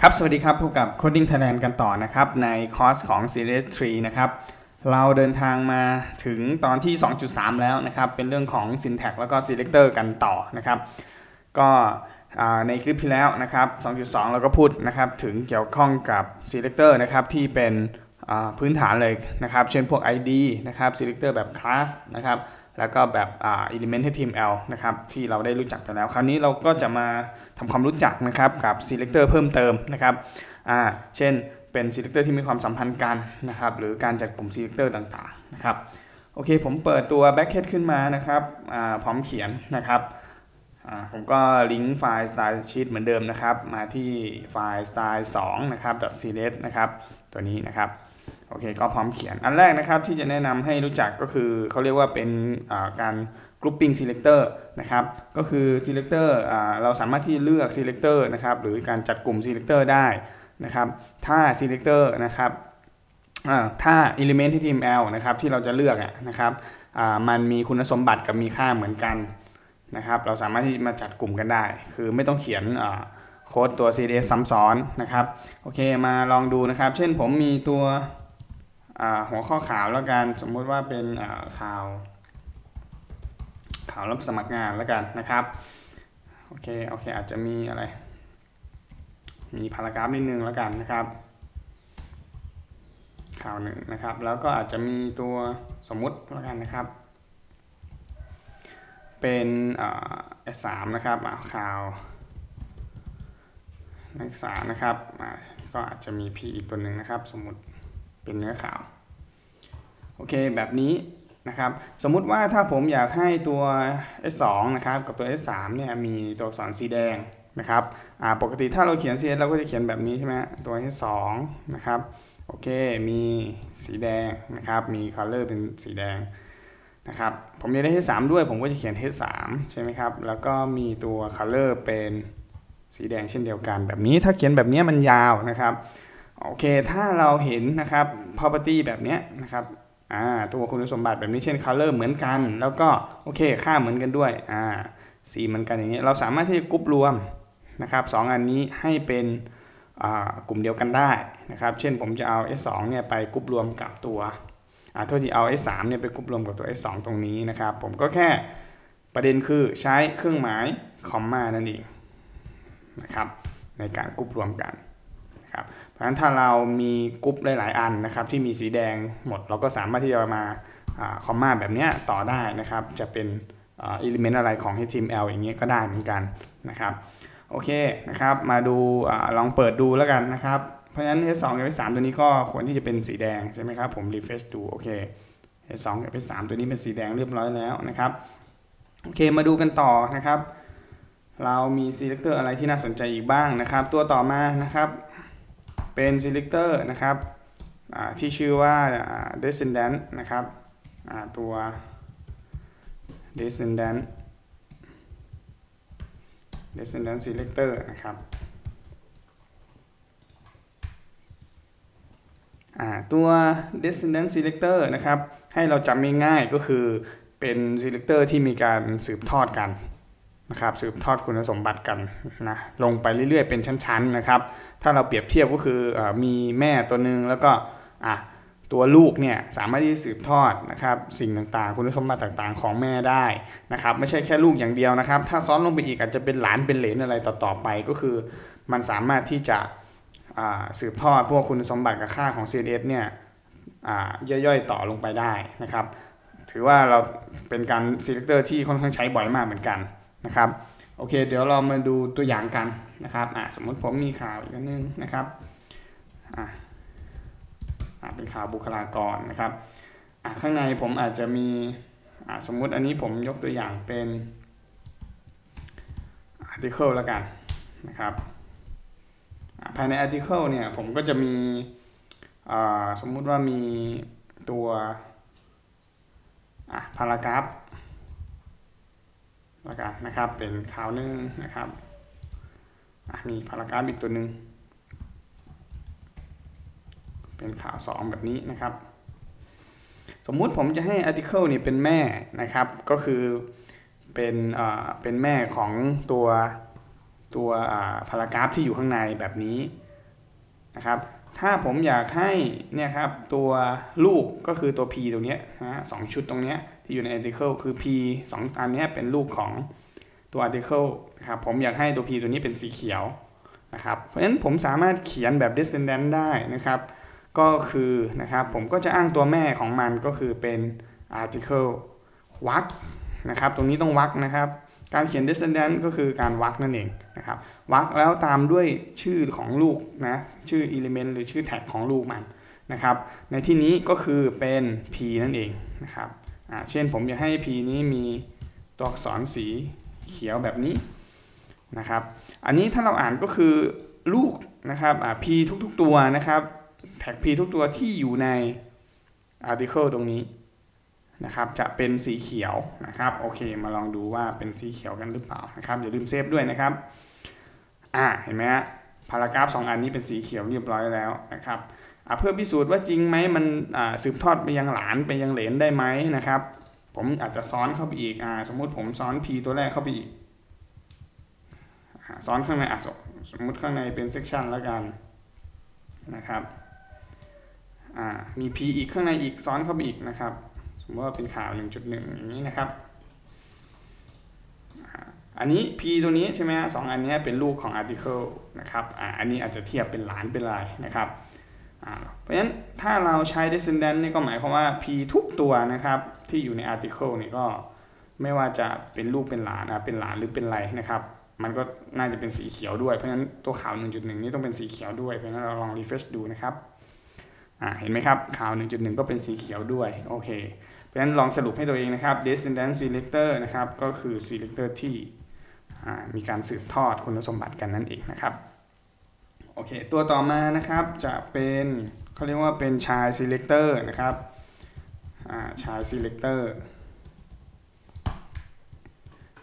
ครับ สวัสดีครับพบกับ Coding Thailand กันต่อนะครับ ในคอร์สของ Series 3 นะครับ เราเดินทางมาถึงตอนที่ 2.3 แล้วนะครับ เป็นเรื่องของ Syntax แล้วก็ Selector กันต่อนะครับ ก็ในคลิปที่แล้วนะครับ 2.2 เราก็พูดนะครับ ถึงเกี่ยวข้องกับ Selector นะครับ ที่เป็นพื้นฐานเลยนะครับ เช่นพวก ID นะครับ Selector แบบ class นะครับ แล้วก็แบบอ่า element html นะครับที่เราได้รู้จักไปแล้ว คราวนี้เราก็จะมาทำความรู้จักนะครับกับ selector เพิ่มเติมนะครับอ่าเช่นเป็น selector ที่มีความสัมพันธ์กันนะครับหรือการจัดกลุ่ม selector ต่างๆนะครับโอเคผมเปิดตัว backend ขึ้นมานะครับอ่าพร้อมเขียนนะครับอ่าผมก็ลิงก์ไฟล์ style sheet เหมือนเดิมนะครับ มาที่ไฟล์ style 2นะครับ .select นะครับตัวนี้นะครับ อเคก็พร้อมเขียน อันแรกนะครับที่จะแนะนำให้รู้จักก็คือเขาเรียกว่าเป็นอ่าการ grouping selector นะครับ ก็คือ selector อเราสามารถที่เลือก selector นะครับ หรือการจัดกลุ่ม selector ได้นะครับ ถ้า selector นะครับอ่าถ้า element html นะครับที่เราจะเลือกนะครับมันมีคุณสมบัติกับมีค่าเหมือนกันนะครับ เราสามารถที่จะมาจัดกลุ่มกันได้ คือไม่ต้องเขียนโค้ดตัว CSS ซ้ำซ้อนนะครับ โอเค มาลองดูนะครับ เช่นผมมีตัว หัวข้อข่าวแล้วกันสมมุติว่าเป็นข่าว ข่าวรับสมัครงานแล้วกันนะครับโอเคโอเคอาจจะมีอะไร มีพารากราฟนิดนึงแล้วกันนะครับ ข่าวหนึ่งนะครับ แล้วก็อาจจะมีตัวสมมุติแล้วกันนะครับ เป็นอ่า S3 นะครับข่าวนักศึกษานะครับก็อาจจะมี P อีกตัวหนึ่งนะครับ สมมติ เป็นเนื้อขาว โอเคแบบนี้นะครับ สมมุติว่าถ้าผมอยากให้ตัว S2 นะครับ กับตัว S3 เนี่ยมีตัวอักษรสีแดงนะครับปกติถ้าเราเขียน CS เราก็จะเขียนแบบนี้ใช่ไหมตัว S2 นะครับ โอเค มีสีแดงนะครับ มี color เป็นสีแดงนะครับ ผมอยากได้ H3 ด้วย ผมก็จะเขียน H3 ใช่ไหมครับ แล้วก็มีตัว color เป็นสีแดงเช่นเดียวกัน แบบนี้ถ้าเขียนแบบนี้มันยาวนะครับ โอเค ถ้าเราเห็นนะครับ property แบบนี้นะครับตัวคุณสมบัติแบบนี้เช่น color เหมือนกัน แล้วก็โอเคค่าเหมือนกันด้วยสีเหมือนกันอย่างนี้ เราสามารถที่จะกรุ๊ปรวมนะครับสองอันนี้ให้เป็นกลุ่มเดียวกันได้นะครับ เช่นผมจะเอา S2 เนี่ยไปกรุ๊ปรวมกับตัวอ่าโทษทีเอา S3 เนี่ยไปกรุ๊ปรวมกับตัว S2 ตรงนี้นะครับ ผมก็แค่ประเด็นคือใช้เครื่องหมายคอมมานั่นเองนะครับในการกรุ๊ปรวมกันนะครับ เพราะฉะนั้นถ้าเรามีกรุ๊ปหลาย ๆ อันนะครับที่มีสีแดงหมด เราก็สามารถที่จะมาคอมมาแบบนี้ต่อได้นะครับ จะเป็นอิเลเมนต์อะไรของ HTML อย่างเงี้ยก็ได้เหมือนกันนะครับโอเคนะครับมาดูอลองเปิดดูแล้วกันนะครับ เพราะฉะนั้น H2 กับ H3 ตัวนี้ก็ควรที่จะเป็นสีแดงใช่ไหมครับผม refresh ดูโอเค H2 กับ H3 ตัวนี้เป็นสีแดงเรียบร้อยแล้วนะครับโอเคมาดูกันต่อนะครับ เรามี selector อะไรที่น่าสนใจอีกบ้างนะครับ ตัวต่อมานะครับ เป็น selector นะครับที่ชื่อว่า descendant นะครับตัว descendant descendant selector นะครับตัว descendant selector นะครับ ให้เราจำง่ายๆก็คือเป็น selector ที่มีการสืบทอดกัน นะครับสืบทอดคุณสมบัติกันนะลงไปเรื่อยๆเป็นชั้นๆนะครับ ถ้าเราเปรียบเทียบก็คืออมีแม่ตัวหนึ่งแล้วก็อะตัวลูกเนี่ยสามารถที่จะสืบทอดนะครับสิ่งต่างๆ คุณสมบัติต่างๆ ของแม่ได้นะครับไม่ใช่แค่ลูกอย่างเดียวนะครับ ถ้าซ้อนลงไปอีกอาจจะเป็นหลานเป็นเหลนอะไรต่อๆไปก็คือ มันสามารถที่จะสืบทอดพวกคุณสมบัติกับค่าของ CSS เนี่ยย่อยๆต่อลงไปได้นะครับ ถือว่าเราเป็นการ selector ที่ค่อนข้างใช้บ่อยมากเหมือนกัน นะครับโอเค เดี๋ยวเรามาดูตัวอย่างกันนะครับสมมติผมมีข่าวอีกนึงนะครับเป็นข่าวบุคลากรนะครับข้างในผมอาจจะมีสมมุติอันนี้ผมยกตัวอย่างเป็น article แล้วกันนะครับภายใน article เนี่ยผมก็จะมีสมมุติว่ามีตัวพารากราฟ แล้วกันนะครับ เป็นข่าวหนึ่งนะครับมีพารากราฟอีกตัวหนึ่งเป็นข่าว2แบบนี้นะครับ สมมุติผมจะให้ article นี่เป็นแม่นะครับ ก็คือเป็นอ่าเป็นแม่ของตัวตัวพารากราฟที่อยู่ข้างในแบบนี้นะครับ ถ้าผมอยากให้เนี่ยครับตัวลูกก็คือตัว p ตรงนี้นะสองชุดตรงเนี้ย ที่อยู่ใน article คือ p สองอันนี้เป็นลูกของตัว article นะครับผมอยากให้ตัว p ตัวนี้เป็นสีเขียวนะครับเพราะฉะนั้นผมสามารถเขียนแบบ descendant ได้นะครับ ก็คือนะครับผมก็จะอ้างตัวแม่ของมันก็คือเป็น article วักนะครับ ตรงนี้ต้องวักนะครับ การเขียน descendant ก็คือการวักนั่นเองนะครับวักแล้วตามด้วยชื่อของลูกนะชื่อ element หรือชื่อแท็กของลูกมันนะครับ ในที่นี้ก็คือเป็น p นั่นเองนะครับ เช่นผมอยากให้ p นี้มีตัวอักษรสีเขียวแบบนี้นะครับ อันนี้ถ้าเราอ่านก็คือลูกนะครับ p ทุกๆตัวนะครับ แท็ก p ทุกตัวที่อยู่ใน article ตรงนี้นะครับ จะเป็นสีเขียวนะครับ โอเค มาลองดูว่าเป็นสีเขียวกันหรือเปล่านะครับ อย่าลืมเซฟด้วยนะครับ อ่า เห็นไหมฮะพารากราฟ2อันนี้เป็นสีเขียวเรียบร้อยแล้วนะครับ เพื่อพิสูจน์ว่าจริงไหมมันสืบทอดไปยังหลานไปยังเหลนได้ไหมนะครับ ผมอาจจะซ้อนเข้าไปอีกอสมมุติผมซ้อน p ตัวแรกเข้าไปอีกซ้อนข้างในอะสมมุติข้างในเป็นเซกชันแล้วกันนะครับมี p อีกข้างในอีกซ้อนเข้าไปอีกนะครับ สมมติว่าเป็นข่าว 1.1 อย่างนี้นะครับอันนี้ p ตัวนี้ใช่ไหมฮะสองอันนี้เป็นลูกของ article นะครับออันนี้อาจจะเทียบเป็นหลานเป็นอะไรนะครับ เพราะฉะนั้นถ้าเราใช้ descendant นี่ก็หมายความว่า p ทุกตัวนะครับ ที่อยู่ใน article นี่ก็ไม่ว่าจะเป็นลูกเป็นหลานอะเป็นหลานหรือเป็นไรนะครับ มันก็น่าจะเป็นสีเขียวด้วยเพราะฉะนั้นตัวข่าว 1.1 นี่ต้องเป็นสีเขียวด้วยเพราะฉะนั้นเราลอง refresh ดูนะครับอ่าเห็นไหมครับข่าว 1.1 ก็เป็นสีเขียวด้วยโอเคเพราะฉะนั้นลองสรุปให้ตัวเองนะครับ descendant selector นะครับก็คือ selector ที่มีการสืบทอดคุณสมบัติกันนั่นเองนะครับ โอเค ตัวต่อมานะครับจะเป็นเขาเรียกว่าเป็นชาย selector นะครับชาย selector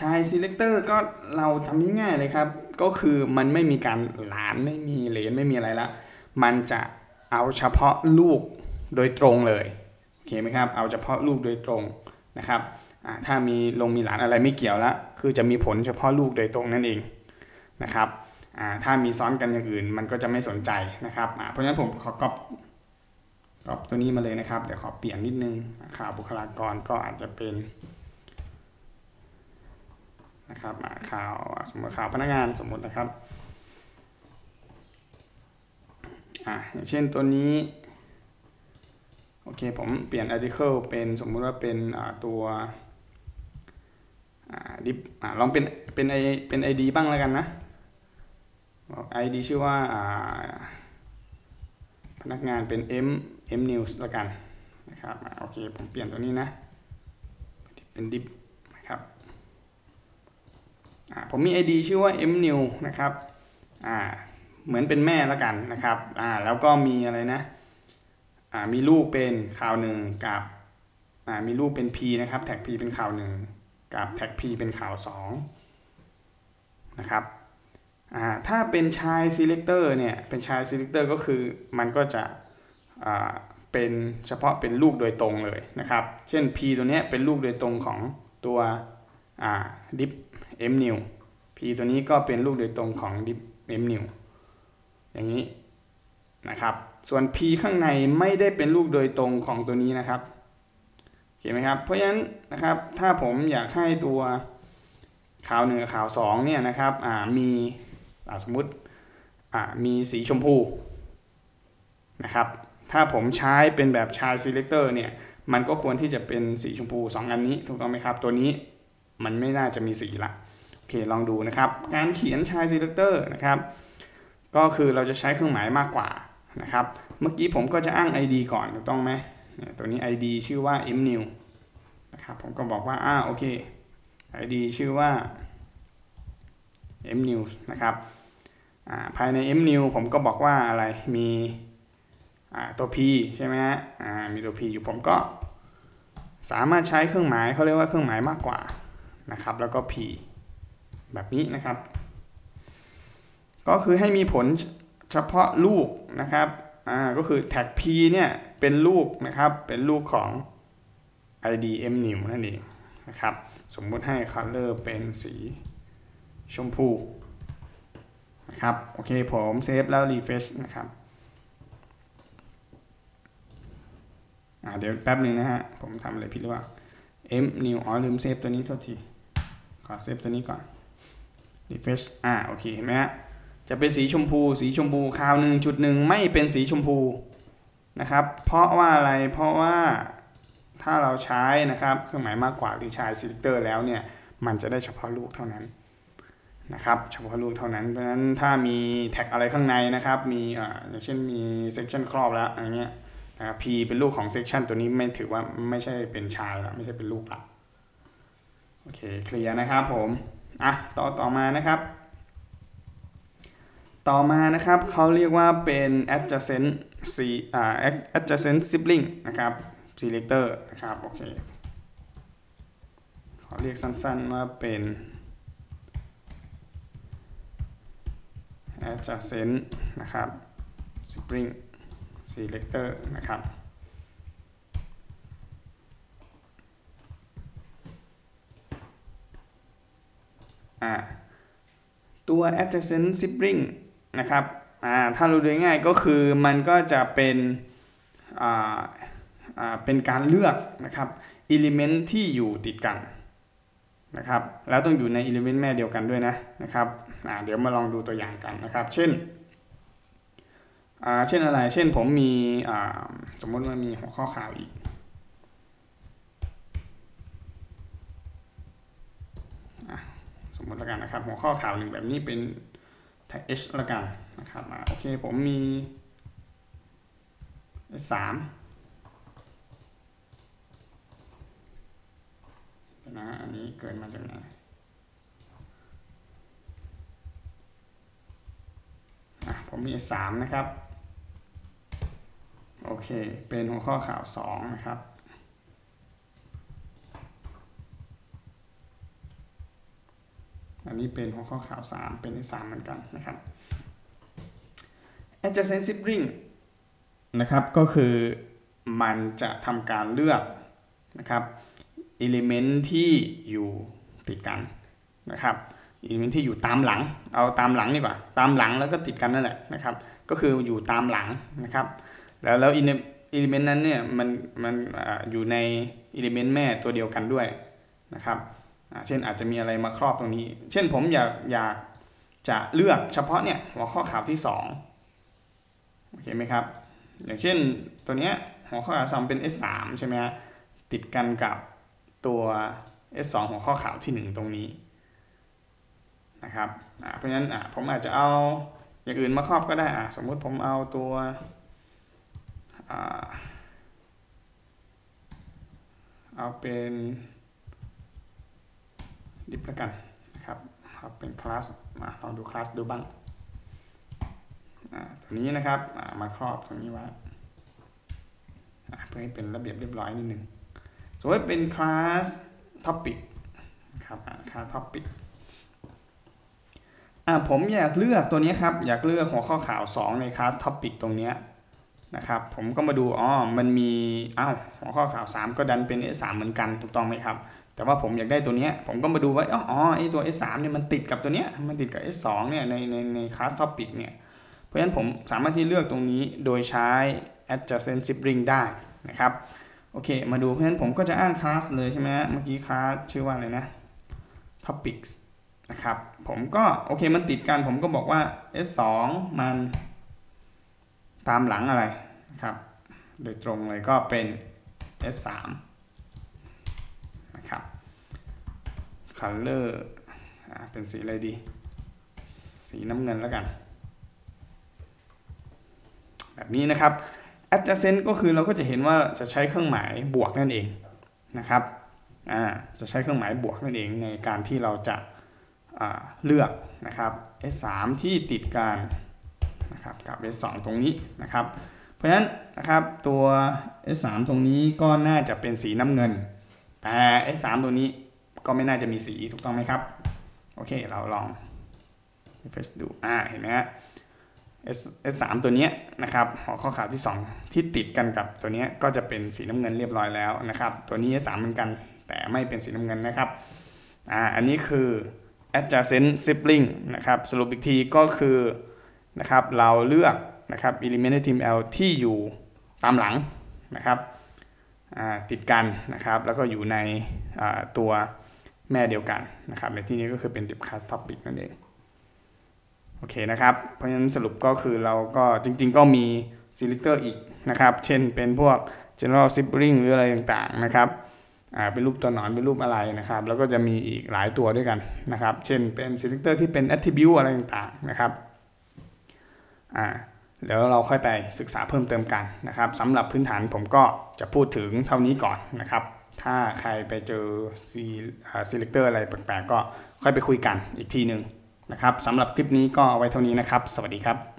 ชาย selector ก็เราทำง่ายๆเลยครับ ก็คือมันไม่มีการหลานไม่มีเหลนไม่มีอะไรละ มันจะเอาเฉพาะลูกโดยตรงเลยโอเคไหมครับ เอาเฉพาะลูกโดยตรงนะครับถ้ามีลงมีหลานอะไรไม่เกี่ยวละคือจะมีผลเฉพาะลูกโดยตรงนั่นเองนะครับ ถ้ามีซ้อนกันอย่างอื่นมันก็จะไม่สนใจนะครับ เพราะฉะนั้นผมขอกรอบกรอบตัวนี้มาเลยนะครับ เดี๋ยวขอเปลี่ยนนิดนึงข่าวบุคลากรก็อาจจะเป็นนะครับข่าวสมมติข่าวพนักงานสมมตินะครับอ่าอย่างเช่นตัวนี้โอเคผมเปลี่ยน article เป็นสมมุติว่าเป็นตัวดิฟลองเป็นเป็นไอเป็น id บ้างแล้วกันนะ id ชื่อว่าพนักงานเป็น m m news ล้วกันนะครับโอเคผมเปลี่ยนตัวนี้นะ เป็นดิฟนะครับผมมี id ชื่อว่า m new นะครับเหมือนเป็นแม่ล้วกันนะครับแล้วก็มีอะไรนะมีลูกเป็นข่าวหนึ่งกับมีลูกเป็น p นะครับ แท็ก p เป็นข่าวหนึ่งกับแท็ก p เป็นข่าว2นะครับ ถ้าเป็นชาย selector เนี่ยเป็นชาย selector ก็คือมันก็จะเป็นเฉพาะเป็นลูกโดยตรงเลยนะครับ เช่น p ตัวนี้เป็นลูกโดยตรงของตัว dip m new p ตัวนี้ก็เป็นลูกโดยตรงของ dip m new อย่างนี้นะครับ ส่วน p ข้างในไม่ได้เป็นลูกโดยตรงของตัวนี้นะครับเห็นไหมครับ เพราะฉะนั้นนะครับถ้าผมอยากให้ตัวข่าวหนึ่งกับข่าว2เนี่ยนะครับมี สมมุติมีสีชมพูนะครับ ถ้าผมใช้เป็นแบบชาย selector เนี่ย มันก็ควรที่จะเป็นสีชมพู 2 อันนี้ถูกต้องไหมครับ ตัวนี้มันไม่น่าจะมีสีละโอเคลองดูนะครับ การเขียนชาย selector นะครับ ก็คือเราจะใช้เครื่องหมายมากกว่านะครับ เมื่อกี้ผมก็จะอ้าง id ก่อนถูกต้องไหมตัวนี้ id ชื่อว่า mnew นะครับ ผมก็บอกว่า อ่า โอเค id ชื่อว่า Mnews นะครับภายใน mnew ผมก็บอกว่าอะไรมีตัว p ใช่ไหมฮะมีตัว p อยู่ผมก็สามารถใช้เครื่องหมายเขาเรียกว่าเครื่องหมายมากกว่านะครับแล้วก็ p แบบนี้นะครับ ก็คือให้มีผลเฉพาะลูกนะครับอ่าก็คือแท็ก p เนี่ยเป็นลูกนะครับเป็นลูกของ id m new นั่นเองนะครับสมมุติให้ color เป็นสี ชมพูนะครับโอเคผมเซฟแล้วรีเฟชนะครับเดี๋ยวแป๊บหนึ่งนะฮะ ผมทำอะไรผิดหรือเปล่า m new อ๋อลืมเซฟตัวนี้โทษที ขอเซฟตัวนี้ก่อน refresh อ่าโอเคเห็นไหมฮะ จะเป็นสีชมพู สีชมพูคราวหนึ่งจุดหนึ่งไม่เป็นสีชมพูนะครับ เพราะว่าอะไร เพราะว่าถ้าเราใช้นะครับ เครื่องหมายมากกว่าหรือใช้ซิลิเตอร์แล้วเนี่ย มันจะได้เฉพาะลูกเท่านั้น นะครับเฉพาะลูกเท่านั้น เพราะฉะนั้นถ้ามีแท็กอะไรข้างในนะครับ มีอ่าอย่างเช่นมี section ครอบแล้วอะไรเงี้ยนะครับ p เป็นลูกของ section ตัวนี้ไม่ถือว่าไม่ใช่เป็นชายแล้วไม่ใช่เป็นลูกละโอเคเคลียร์นะครับผมอะต่อต่อมานะครับ ต่อมานะครับเขาเรียกว่าเป็น adjacent c อ่า adjacent sibling นะครับ selector นะครับโอเคเขาเรียกสั้นๆว่าเป็น adjacent นะครับ sibling selector นะครับอ่าตัว adjacent sibling นะครับอ่าถ้ารู้โดยง่ายก็คือมันก็จะเป็นอ่าอ่าเป็นการเลือกนะครับ element ที่อยู่ติดกันนะครับ แล้วต้องอยู่ใน element แม่เดียวกันด้วยนะนะครับ เดี๋ยวมาลองดูตัวอย่างกันนะครับ เช่นเช่นอะไร เช่นผมมีสมมติว่ามีหัวข้อข่าวอีกสมมติแล้วกันนะครับ หัวข้อข่าวหนึ่งแบบนี้เป็น tag h แล้วกันนะครับโอเคผมมี s 3นะอันนี้เกิดมาจากไหน ผมมี 3 นะครับ โอเค เป็นหัวข้อข่าว 2 นะครับ อันนี้เป็นหัวข้อข่าว 3 เป็น s 3เหมือนกันนะครับ adjacent sibling นะครับ ก็คือมันจะทำการเลือกนะครับ element ที่อยู่ติดกันนะครับ element ที่อยู่ตามหลัง เอาตามหลังดีกว่า ตามหลังแล้วก็ติดกันนั่นแหละนะครับ ก็คืออยู่ตามหลังนะครับ แล้วแล้ว element นั้นเนี่ยมันมันอยู่ใน element แม่ตัวเดียวกันด้วยนะครับ เช่นอาจจะมีอะไรมาครอบตรงนี้ เช่นผมอยากอยากจะเลือกเฉพาะเนี่ยหัวข้อข่าวที่2โอเคไหมครับ อย่างเช่นตัวเนี้ยหัวข้อข่าวสองเป็น S3 ใช่ไหมฮะติดกันกับตัว S2 หัวข้อข่าวที่ 1 ตรงนี้ นะครับเพราะฉะนั้นผมอาจจะเอาอย่างอื่นมาครอบก็ได้สมมุติผมเอาตัวเอาเป็นดิฟแล้วกันนะครับเอาเป็นคลาสมาลองดูคลาสดูบ้างตัวนี้นะครับมาครอบตรงนี้ไว้เพื่อให้เป็นระเบียบเรียบร้อยนิดนึงสมมติเป็นคลาสท็อปิกครับคลาสท็อปิก อ่าผมอยากเลือกตัวนี้ครับ อยากเลือกหัวข้อข่าว 2 ในคลาสท็อปิกตรงนี้นะครับ ผมก็มาดูอ๋อมันมีอ้าวหัวข้อข่าว 3 ก็ดันเป็น S3 เหมือนกันถูกต้องไหมครับ แต่ว่าผมอยากได้ตัวนี้ผมก็มาดูว่าอ๋อไอตัว S3 เนี่ยมันติดกับตัวเนี้ยมันติดกับ S2 เนี่ยในในในคลาสท็อปิกเนี่ยเพราะฉะนั้นผมสามารถที่เลือกตรงนี้โดยใช้ adjacent sibling ได้นะครับโอเค มาดูเพราะฉะนั้นผมก็จะอ้างคลาสเลยใช่ไหมเมื่อกี้คลาสชื่อว่าอะไรนะ topics นะครับ ผมก็โอเคมันติดกันผมก็บอกว่า s 2มันตามหลังอะไรนะครับ โดยตรงเลยก็เป็น s 3นะครับ color เป็นสีอะไรดี สีน้ำเงินแล้วกัน แบบนี้นะครับ adjacent ก็คือเราก็จะเห็นว่าจะใช้เครื่องหมายบวกนั่นเองนะครับจะใช้เครื่องหมายบวกนั่นเองในการที่เราจะ เลือกนะครับ S3 ที่ติดกันนะครับกับ S2 ตรงนี้นะครับ เพราะฉะนั้นนะครับตัว S3 ตรงนี้ก็น่าจะเป็นสีน้ำเงิน แต่ S3 ตัวนี้ก็ไม่น่าจะมีสีถูกต้องไหมครับ โอเคเราลอง refresh ดูอ่าเห็นไหมฮะ S S3 ตัวนี้นะครับหัวข้อข่าวที่ 2 ที่ติดกันกับตัวนี้ก็จะเป็นสีน้ำเงินเรียบร้อยแล้วนะครับ ตัวนี้ S3 เหมือนกัน แต่ไม่เป็นสีน้ำเงินนะครับอ่าอันนี้คือ adjacent sibling นะครับสรุปอีกทีก็คือนะครับเราเลือกนะครับ element team L ที่อยู่ตามหลังนะครับติดกันนะครับ แล้วก็อยู่ในตัวแม่เดียวกันนะครับ ในที่นี้ก็คือเป็น div class topic นั่นเอง โอเคนะครับ เพราะฉะนั้นสรุปก็คือเราก็จริงๆ ก็มี selector อีกนะครับ เช่นเป็นพวก general sibling หรืออะไรต่างๆนะครับ เป็นรูปตัวหนอนเป็นรูปอะไรนะครับ แล้วก็จะมีอีกหลายตัวด้วยกันนะครับ เช่นเป็น selector ที่เป็น attribute อะไรต่างๆนะครับอ่าแล้วเราค่อยไปศึกษาเพิ่มเติมกันนะครับสำหรับพื้นฐานผมก็จะพูดถึงเท่านี้ก่อนนะครับ ถ้าใครไปเจอ selector อะไรแปลกๆก็ค่อยไปคุยกันอีกทีหนึ่งนะครับสำหรับคลิปนี้ก็ไว้เท่านี้นะครับ สวัสดีครับ